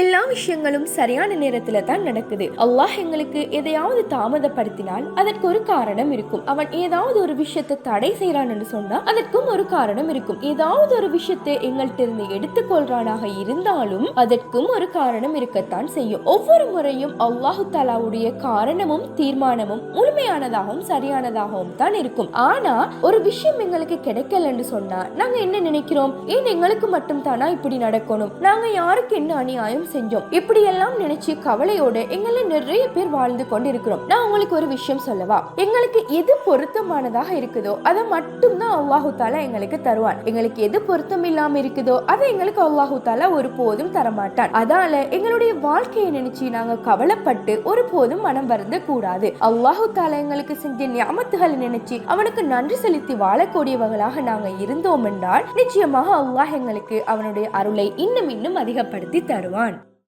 எல்லா விஷயங்களும் சரியான நேரத்துல தான் நடக்குது. அல்லாஹ் எங்களுக்கு எதையாவது தாமதப்படுத்தினால் அதற்கு ஒரு காரணம் இருக்கும். அவன் ஏதாவது ஒரு விஷயத்தை தடை செய்யறான்னு சொன்னா அதற்கும் ஒரு காரணம் இருக்கும். ஏதாவது ஒரு விஷயத்தை எங்கள்கிட்ட இருந்து எடுத்துக்கொள்றானாக இருந்தாலும் அதற்கும் ஒரு காரணம் இருக்கத்தான் செய்யும். ஒவ்வொரு முறையும் அல்லாஹு தாலாவுடைய காரணமும் தீர்மானமும் முழுமையானதாகவும் சரியானதாகவும் தான் இருக்கும். ஆனா ஒரு விஷயம் எங்களுக்கு கிடைக்கலன்னு சொன்னா நாங்க என்ன நினைக்கிறோம்? ஏன் எங்களுக்கு மட்டும் தானா இப்படி நடக்கணும்? நாங்க யாருக்கு என்ன அநியாயம் செஞ்சோம். இப்படி எல்லாம் நினைச்சு கவலையோடு எங்கள நிறைய பேர் வாழ்ந்து கொண்டு இருக்கிறோம் நான் உங்களுக்கு ஒரு விஷயம் சொல்லவா? எங்களுக்கு எது பொருத்தமானதாக இருக்குதோ அதை மட்டும்தான் அல்லாஹு தாலா எங்களுக்கு தருவான். எங்களுக்கு எது பொருத்தம் இல்லாம இருக்குதோ அதை எங்களுக்கு அல்லாஹு தாலா ஒரு போதும் தரமாட்டான். அதால எங்களுடைய வாழ்க்கையை நினைச்சு நாங்க கவலைப்பட்டு ஒரு போதும் மனம் வருந்த கூடாது. அல்லாஹு தாலா எங்களுக்கு செஞ்ச ஞாபகத்துகளை நினைச்சு அவனுக்கு நன்றி செலுத்தி வாழக்கூடியவர்களாக நாங்க இருந்தோம் என்றால் நிச்சயமாக அல்லாஹ் எங்களுக்கு அவனுடைய அருளை இன்னும் இன்னும் அதிகப்படுத்தி தருவான்.